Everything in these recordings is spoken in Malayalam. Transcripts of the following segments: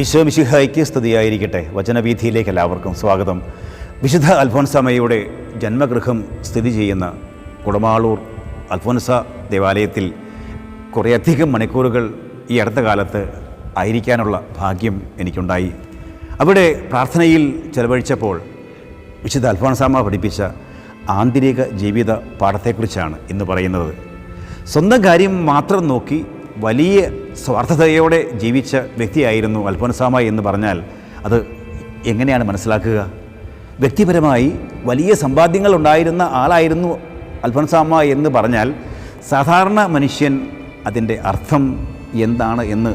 ഈശോ മിശിഹായ്ക്ക് സ്തുതിയായിരിക്കട്ടെ. വചനവീഥിയിലേക്ക് എല്ലാവർക്കും സ്വാഗതം. വിശുദ്ധ അൽഫോൻസാമയുടെ ജന്മഗൃഹം സ്ഥിതി ചെയ്യുന്ന കുടമാളൂർ അൽഫോൻസ ദേവാലയത്തിൽ കുറേയധികം മണിക്കൂറുകൾ ഈ അടുത്ത കാലത്ത് ആയിരിക്കാനുള്ള ഭാഗ്യം എനിക്കുണ്ടായി. അവിടെ പ്രാർത്ഥനയിൽ ചെലവഴിച്ചപ്പോൾ വിശുദ്ധ അൽഫോൻസാമ പഠിപ്പിച്ച ആന്തരിക ജീവിത പാഠത്തെക്കുറിച്ചാണ് ഇന്ന് പറയുന്നത്. സ്വന്തം കാര്യം മാത്രം നോക്കി വലിയ സ്വാർത്ഥതയോടെ ജീവിച്ച വ്യക്തിയായിരുന്നു അൽഫോൻസാമ എന്ന് പറഞ്ഞാൽ അത് എങ്ങനെയാണ് മനസ്സിലാക്കുക? വ്യക്തിപരമായി വലിയ സമ്പാദ്യങ്ങൾ ഉണ്ടായിരുന്ന ആളായിരുന്നു അൽഫോൻസാമ എന്ന് പറഞ്ഞാൽ സാധാരണ മനുഷ്യൻ അതിന്റെ അർത്ഥം എന്താണ് എന്ന്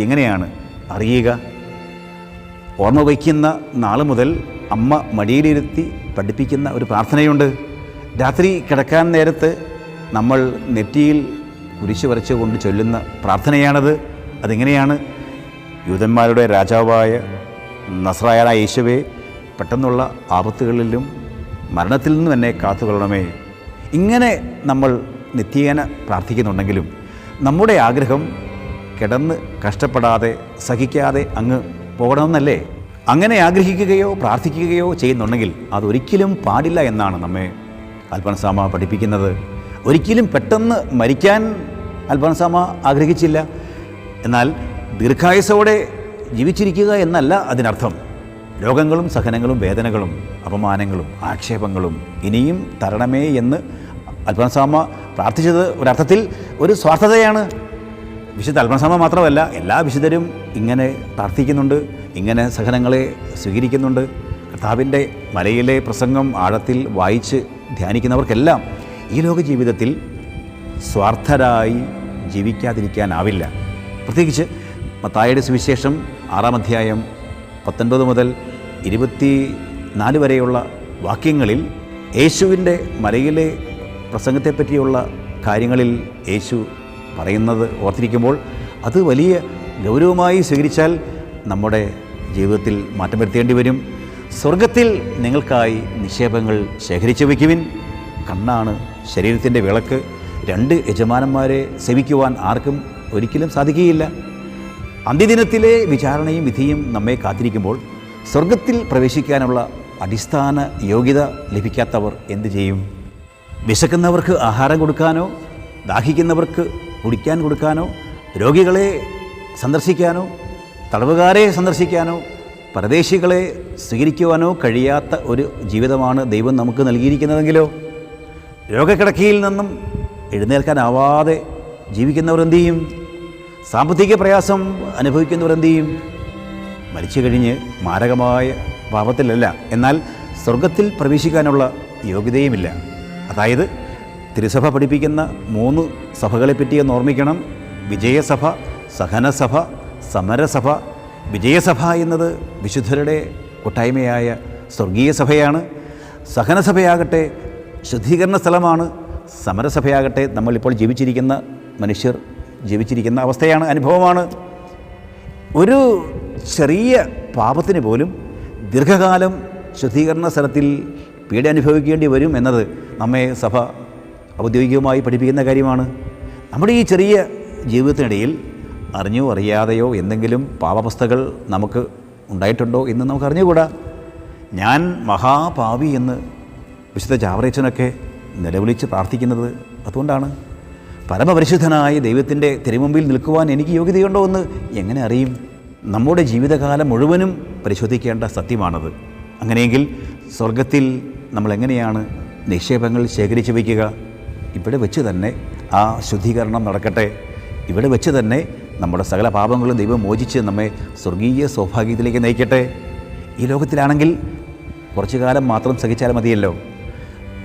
എങ്ങനെയാണ് അറിയുക? ഓർമ്മ വയ്ക്കുന്ന നാൾ മുതൽ അമ്മ മടിയിലിരുത്തി പഠിപ്പിക്കുന്ന ഒരു പ്രാർത്ഥനയുണ്ട്. രാത്രി കിടക്കാൻ നേരത്ത് നമ്മൾ നെറ്റിയിൽ കുരിശ് വരച്ചുകൊണ്ട് ചൊല്ലുന്ന പ്രാർത്ഥനയാണത്. അതെങ്ങനെയാണ്? യൂതന്മാരുടെ രാജാവായ നസ്രായനായ യേശുവെ പെട്ടെന്നുള്ള ആപത്തുകളിലും മരണത്തിൽ നിന്നും എന്നെ കാത്തുകൊള്ളണമേ. ഇങ്ങനെ നമ്മൾ നിത്യേന പ്രാർത്ഥിക്കുന്നുണ്ടെങ്കിലും നമ്മുടെ ആഗ്രഹം കിടന്ന് കഷ്ടപ്പെടാതെ സഹിക്കാതെ അങ്ങ് പോകണമെന്നല്ലേ? അങ്ങനെ ആഗ്രഹിക്കുകയോ പ്രാർത്ഥിക്കുകയോ ചെയ്യുന്നുണ്ടെങ്കിൽ അതൊരിക്കലും പാടില്ല എന്നാണ് നമ്മെ അൽഫൻസാമ പഠിപ്പിക്കുന്നത്. ഒരിക്കലും പെട്ടെന്ന് മരിക്കാൻ അൽഫൻസാമ ആഗ്രഹിച്ചില്ല. എന്നാൽ ദീർഘായുസോടെ ജീവിച്ചിരിക്കുക എന്നല്ല അതിനർത്ഥം. രോഗങ്ങളും സഹനങ്ങളും വേദനകളും അപമാനങ്ങളും ആക്ഷേപങ്ങളും ഇനിയും തരണമേ എന്ന് അൽഫോൻസാമ പ്രാർത്ഥിച്ചത് ഒരർത്ഥത്തിൽ ഒരു സ്വാർത്ഥതയാണ്. വിശുദ്ധ അൽഫോൻസാമ മാത്രമല്ല എല്ലാ വിശുദ്ധരും ഇങ്ങനെ പ്രാർത്ഥിക്കുന്നുണ്ട് ഇങ്ങനെ സഹനങ്ങളെ സ്വീകരിക്കുന്നുണ്ട്. കർത്താവിന്റെ മലയിലെ പ്രസംഗം ആഴത്തിൽ വായിച്ച് ധ്യാനിക്കുന്നവർക്കെല്ലാം ഈ ലോക ജീവിതത്തിൽ സ്വാർത്ഥരായി ജീവിക്കാതിരിക്കാനാവില്ല. പ്രത്യേകിച്ച് മത്തായുടെ സുവിശേഷം ആറാം അധ്യായം പത്തൊൻപത് മുതൽ ഇരുപത്തി നാല് വരെയുള്ള വാക്യങ്ങളിൽ യേശുവിന്റെ മലയിലെ പ്രസംഗത്തെപ്പറ്റിയുള്ള കാര്യങ്ങളിൽ യേശു പറയുന്നത് ഓർത്തിരിക്കുമ്പോൾ അത് വലിയ ഗൗരവമായി സ്വീകരിച്ചാൽ നമ്മുടെ ജീവിതത്തിൽ മാറ്റം വരുത്തേണ്ടി വരും. സ്വർഗത്തിൽ നിങ്ങൾക്കായി നിക്ഷേപങ്ങൾ ശേഖരിച്ചു വയ്ക്കുവിൻ. കണ്ണാണ് ശരീരത്തിന്റെ വിളക്ക്. രണ്ട് യജമാനന്മാരെ സേവിക്കുവാൻ ആർക്കും ഒരിക്കലും സാധിക്കുകയില്ല. അന്ത്യദിനത്തിലെ വിചാരണയും വിധിയും നമ്മെ കാത്തിരിക്കുമ്പോൾ സ്വർഗത്തിൽ പ്രവേശിക്കാനുള്ള അടിസ്ഥാന യോഗ്യത ലഭിക്കാത്തവർ എന്തു ചെയ്യും? വിശക്കുന്നവർക്ക് ആഹാരം കൊടുക്കാനോ ദാഹിക്കുന്നവർക്ക് കുടിക്കാൻ കൊടുക്കാനോ രോഗികളെ സന്ദർശിക്കാനോ തടവുകാരെ സന്ദർശിക്കാനോ പരദേശികളെ സ്വീകരിക്കുവാനോ കഴിയാത്ത ഒരു ജീവിതമാണ് ദൈവം നമുക്ക് നൽകിയിരിക്കുന്നതെങ്കിലോ? രോഗക്കിടക്കയിൽ നിന്നും എഴുന്നേൽക്കാനാവാതെ ജീവിക്കുന്നവർ എന്തു ചെയ്യും? സാമ്പത്തിക പ്രയാസം അനുഭവിക്കുന്നവർ എന്തു ചെയ്യും? മരിച്ചു കഴിഞ്ഞ് മാരകമായ പാപത്തിലല്ല. എന്നാൽ സ്വർഗത്തിൽ പ്രവേശിക്കാനുള്ള യോഗ്യതയുമില്ല. അതായത് തിരുസഭ പഠിപ്പിക്കുന്ന മൂന്ന് സഭകളെപ്പറ്റി ഒന്ന് ഓർമ്മിക്കണം. വിജയസഭ സഹനസഭ സമരസഭ. വിജയസഭ എന്നത് വിശുദ്ധരുടെ കൂട്ടായ്മയായ സ്വർഗീയ സഭയാണ്. സഹനസഭയാകട്ടെ ശുദ്ധീകരണ സ്ഥലമാണ് സമരസഭയാകട്ടെ നമ്മളിപ്പോൾ ജീവിച്ചിരിക്കുന്ന മനുഷ്യർ ജീവിച്ചിരിക്കുന്ന അവസ്ഥയാണ് അനുഭവമാണ്. ഒരു ചെറിയ പാപത്തിന് പോലും ദീർഘകാലം ശുദ്ധീകരണ സ്ഥലത്തിൽ പീഡ അനുഭവിക്കേണ്ടി വരും എന്നത് നമ്മെ സഭ ഔദ്യോഗികമായി പഠിപ്പിക്കുന്ന കാര്യമാണ്. നമ്മുടെ ഈ ചെറിയ ജീവിതത്തിനിടയിൽ അറിഞ്ഞോ അറിയാതെയോ എന്തെങ്കിലും പാപവസ്ഥകൾ നമുക്ക് ഉണ്ടായിട്ടുണ്ടോ എന്ന് നമുക്ക് അറിഞ്ഞുകൂടാ ഞാൻ മഹാപാവി എന്ന് വിശുദ്ധ ചാവറേച്ചനൊക്കെ നിലവിളിച്ച് പ്രാർത്ഥിക്കുന്നത് അതുകൊണ്ടാണ്. പരമപരിശുദ്ധനായ ദൈവത്തിന്റെ തിരുമുമ്പിൽ നിൽക്കുവാൻ എനിക്ക് യോഗ്യതയുണ്ടോ എന്ന് എങ്ങനെ അറിയും? നമ്മുടെ ജീവിതകാലം മുഴുവനും പരിശോധിക്കേണ്ട സത്യമാണത്. അങ്ങനെയെങ്കിൽ സ്വർഗത്തിൽ നമ്മൾ എങ്ങനെയാണ് നിക്ഷേപങ്ങൾ ശേഖരിച്ചു വയ്ക്കുക? ഇവിടെ വെച്ച് തന്നെ ആ ശുദ്ധീകരണം നടക്കട്ടെ. ഇവിടെ വെച്ച് തന്നെ നമ്മുടെ സകല പാപങ്ങളും ദൈവം മോചിച്ച് നമ്മെ സ്വർഗീയ സൗഭാഗ്യത്തിലേക്ക് നയിക്കട്ടെ. ഈ ലോകത്തിലാണെങ്കിൽ കുറച്ചു കാലം മാത്രം സഹിച്ചാൽ മതിയല്ലോ.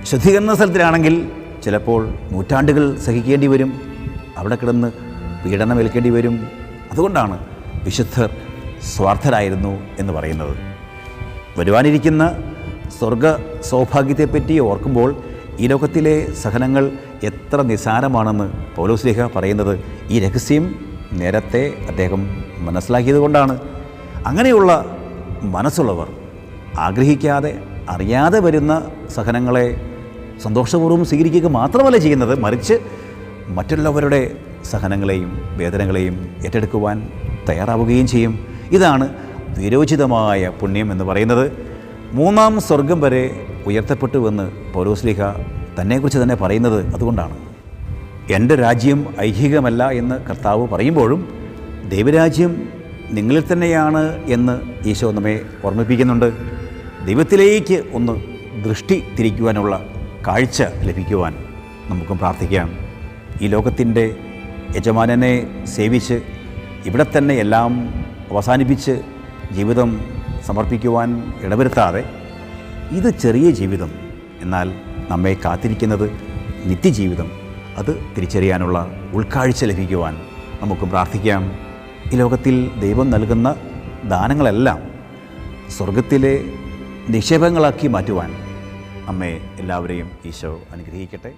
ശുദ്ധീകരണ സ്ഥലത്തിലാണെങ്കിൽ ചിലപ്പോൾ നൂറ്റാണ്ടുകൾ സഹിക്കേണ്ടി വരും. അവിടെ കിടന്ന് പീഡനമേൽക്കേണ്ടി വരും. അതുകൊണ്ടാണ് വിശുദ്ധർ സ്വാർത്ഥരായിരുന്നു എന്ന് പറയുന്നത്. വരുവാനിരിക്കുന്ന സ്വർഗ സൗഭാഗ്യത്തെപ്പറ്റി ഓർക്കുമ്പോൾ ഈ ലോകത്തിലെ സഹനങ്ങൾ എത്ര നിസാരമാണെന്ന് പൗലോസ്ലിഹ പറയുന്നത് ഈ രഹസ്യം നേരത്തെ അദ്ദേഹം മനസ്സിലാക്കിയതുകൊണ്ടാണ് അങ്ങനെയുള്ള മനസ്സുള്ളവർ ആഗ്രഹിക്കാതെ അറിയാതെ വരുന്ന സഹനങ്ങളെ സന്തോഷപൂർവം സ്വീകരിക്കുക മാത്രമല്ല ചെയ്യുന്നത് മറിച്ച് മറ്റുള്ളവരുടെ സഹനങ്ങളെയും വേദനകളെയും ഏറ്റെടുക്കുവാൻ തയ്യാറാവുകയും ചെയ്യും. ഇതാണ് വിരോചിതമായ പുണ്യം എന്ന് പറയുന്നത്. മൂന്നാം സ്വർഗം വരെ ഉയർത്തപ്പെട്ടുവെന്ന് പൗരോസ്ലിഹ തന്നെക്കുറിച്ച് തന്നെ പറയുന്നത് അതുകൊണ്ടാണ്. എന്റെ രാജ്യം ഐഹികമല്ല എന്ന് കർത്താവ് പറയുമ്പോഴും ദൈവരാജ്യം നിങ്ങളിൽ തന്നെയാണ് എന്ന് ഈശോ നമ്മെ ഓർമ്മിപ്പിക്കുന്നുണ്ട്. ദൈവത്തിലേക്ക് ഒന്ന് ദൃഷ്ടി തിരിക്കുവാനുള്ള കാഴ്ച ലഭിക്കുവാൻ നമുക്കും പ്രാർത്ഥിക്കാം. ഈ ലോകത്തിന്റെ യജമാനനെ സേവിച്ച് ഇവിടെ തന്നെ എല്ലാം അവസാനിപ്പിച്ച് ജീവിതം സമർപ്പിക്കുവാൻ ഇടവരുത്താതെ ഇത് ചെറിയ ജീവിതം എന്നാൽ നമ്മെ കാത്തിരിക്കുന്നത് നിത്യജീവിതം. അത് തിരിച്ചറിയാനുള്ള ഉൾക്കാഴ്ച ലഭിക്കുവാൻ നമുക്ക് പ്രാർത്ഥിക്കാം. ഈ ലോകത്തിൽ ദൈവം നൽകുന്ന ദാനങ്ങളെല്ലാം സ്വർഗത്തിലെ നിക്ഷേപങ്ങളാക്കി മാറ്റുവാൻ നമ്മെ എല്ലാവരെയും ഈശോ അനുഗ്രഹിക്കട്ടെ.